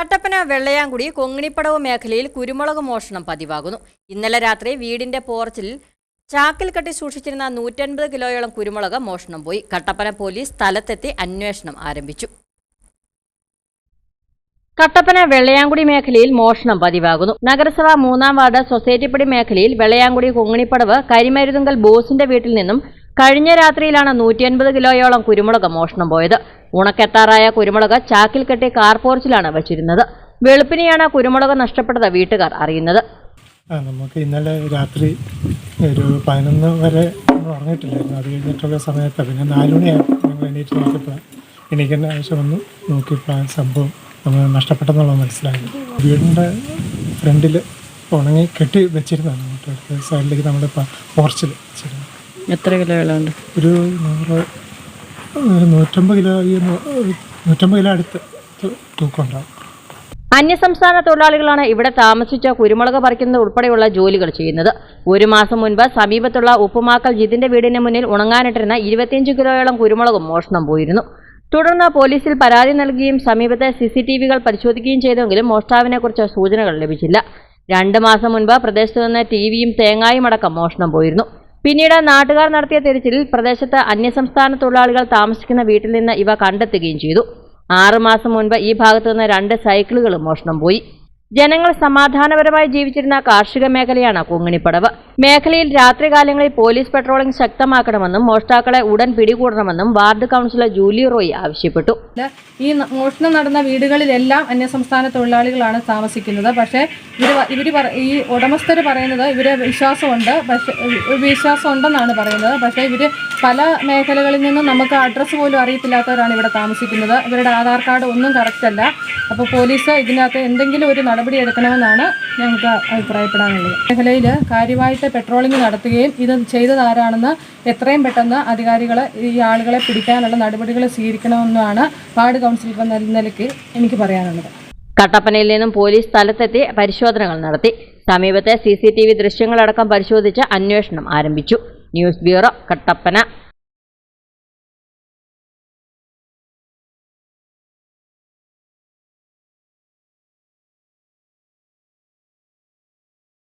കട്ടപ്പന വെള്ളയാങ്കുടി കൊങ്ങിണിപ്പടവ് മേഖലയിൽ കുരുമുളക് മോഷണം പതിവാകുന്നു. ഇന്നലെ രാത്രി വീടിന്റെ പോർച്ചിൽ ചാക്കിൽ കെട്ടി സൂക്ഷിച്ചിരുന്ന നൂറ്റൻപത് കിലോയോളം കുരുമുളക് മോഷണം പോയി. കട്ടപ്പന പോലീസ് സ്ഥലത്തെത്തി അന്വേഷണം ആരംഭിച്ചു. കട്ടപ്പന വെള്ളയാങ്കുടി മേഖലയിൽ മോഷണം പതിവാകുന്നു. നഗരസഭ മൂന്നാം വാർഡ് സൊസൈറ്റിപ്പടി മേഖലയിൽ വെള്ളയാങ്കുടി കൊങ്ങിണിപ്പടവ് കരിമരുതുങ്കൽ ബോസിന്റെ വീട്ടിൽ നിന്നും കഴിഞ്ഞ രാത്രിയിലാണ് നൂറ്റിയൻപത് കിലോയോളം കുരുമുളക് മോഷണം പോയത്. ഉണക്കെത്താറായ കുരുമുളക് ചാക്കിൽ കെട്ടി കാർപോർച്ചിലാണ് വച്ചിരുന്നത്. വെളുപ്പിനെയാണ് കുരുമുളക് നഷ്ടപ്പെട്ടത് വീട്ടുകാർ അറിയുന്നത്. ആ നമുക്ക് ഇന്നലെ രാത്രി ഒരു പതിനൊന്ന് വരെ ഉറങ്ങിയിട്ടില്ലായിരുന്നു. അത് കഴിഞ്ഞിട്ടുള്ള സമയത്ത് പിന്നെ നാല് മണിയായപ്പോൾ ഞങ്ങൾ എണീറ്റ് നോക്കിയപ്പോൾ എണീക്കേണ്ട ആവശ്യം വന്നു. നോക്കിയപ്പോൾ ആ സംഭവം നമ്മൾ നഷ്ടപ്പെട്ടെന്നുള്ളത് മനസ്സിലായി. വീടിന്റെ ഫ്രണ്ടിൽ ഉണങ്ങി കെട്ടി വെച്ചിരുന്നതാണ് എടുത്ത് സൈഡിലേക്ക് നമ്മുടെ പോർച്ചിൽ വെച്ചിരുന്നത്. എത്ര കിലോ ഒരു നൂറ് നൂറ്റമ്പത് കിലോ നൂറ്റമ്പത് കിലോ അടുത്ത് തൂക്കം ഉണ്ടാവും അന്യസംസ്ഥാന തൊഴിലാളികളാണ് ഇവിടെ താമസിച്ച കുരുമുളക് പറിക്കുന്നത് ഉൾപ്പെടെയുള്ള ജോലികൾ ചെയ്യുന്നത്. ഒരു മാസം മുൻപ് സമീപത്തുള്ള ഉപ്പുമാക്കൽ ജിതിന്റെ വീടിന് മുന്നിൽ ഉണങ്ങാനിട്ടിരുന്ന ഇരുപത്തിയഞ്ച് കിലോയോളം കുരുമുളകും മോഷണം പോയിരുന്നു. തുടർന്ന് പോലീസിൽ പരാതി നൽകുകയും സമീപത്തെ സി സി ടി വികൾ പരിശോധിക്കുകയും ചെയ്തെങ്കിലും മോഷ്ടാവിനെക്കുറിച്ച് സൂചനകൾ ലഭിച്ചില്ല. രണ്ട് മാസം മുൻപ് പ്രദേശത്ത് നിന്ന് ടി വിയും തേങ്ങായും അടക്കം മോഷണം പോയിരുന്നു. പിന്നീട് നാട്ടുകാർ നടത്തിയ തിരച്ചിലിൽ പ്രദേശത്ത് അന്യസംസ്ഥാന തൊഴിലാളികൾ താമസിക്കുന്ന വീട്ടിൽ നിന്ന് ഇവ കണ്ടെത്തുകയും ചെയ്തു. ആറുമാസം മുൻപ് ഈ ഭാഗത്തു നിന്ന് രണ്ട് സൈക്കിളുകളും മോഷണം പോയി. ജനങ്ങൾ സമാധാനപരമായി ജീവിച്ചിരുന്ന കാർഷിക മേഖലയാണ് കുങ്ങിണിപ്പടവ്. മേഖലയിൽ രാത്രികാലങ്ങളിൽ പോലീസ് പെട്രോളിംഗ് ശക്തമാക്കണമെന്നും മോഷ്ടാക്കളെ ഉടൻ പിടികൂടണമെന്നും വാർഡ് കൗൺസിലർ ജൂലി റോയ് ആവശ്യപ്പെട്ടു. ഈ മോഷണം നടന്ന വീടുകളിലെല്ലാം അന്യസംസ്ഥാന തൊഴിലാളികളാണ് താമസിക്കുന്നത്. പക്ഷേ ഇവർ ഇവർ ഈ ഉടമസ്ഥർ പറയുന്നത് ഇവരെ വിശ്വാസമുണ്ട്. പക്ഷേ വിശ്വാസം ഉണ്ടെന്നാണ് പറയുന്നത്. പക്ഷേ ഇവർ പല മേഖലകളിൽ നിന്നും നമുക്ക് അഡ്രസ്സ് പോലും അറിയത്തില്ലാത്തവരാണ് ഇവിടെ താമസിക്കുന്നത്. ഇവരുടെ ആധാർ കാർഡ് ഒന്നും കറക്റ്റ് അല്ല. അപ്പോൾ പോലീസ് ഇതിനകത്ത് എന്തെങ്കിലും ഒരു എടുക്കണമെന്നാണ് ഞങ്ങൾക്ക് അഭിപ്രായപ്പെടാനുള്ളത്. മേഖലയിൽ കാര്യമായിട്ട് പെട്രോളിംഗ് നടത്തുകയും ഇത് ചെയ്തത് ആരാണെന്ന് എത്രയും പെട്ടെന്ന് അധികാരികൾ ഈ ആളുകളെ പിടിക്കാനുള്ള നടപടികൾ സ്വീകരിക്കണമെന്നാണ് വാർഡ് കൗൺസിൽ നിലയ്ക്ക് എനിക്ക് പറയാനുള്ളത്. കട്ടപ്പനയിൽ നിന്നും പോലീസ് സ്ഥലത്തെത്തി പരിശോധനകൾ നടത്തി. സമീപത്തെ സി സി ടി വി ദൃശ്യങ്ങളടക്കം പരിശോധിച്ച് അന്വേഷണം ആരംഭിച്ചു. News bureau Kattappana.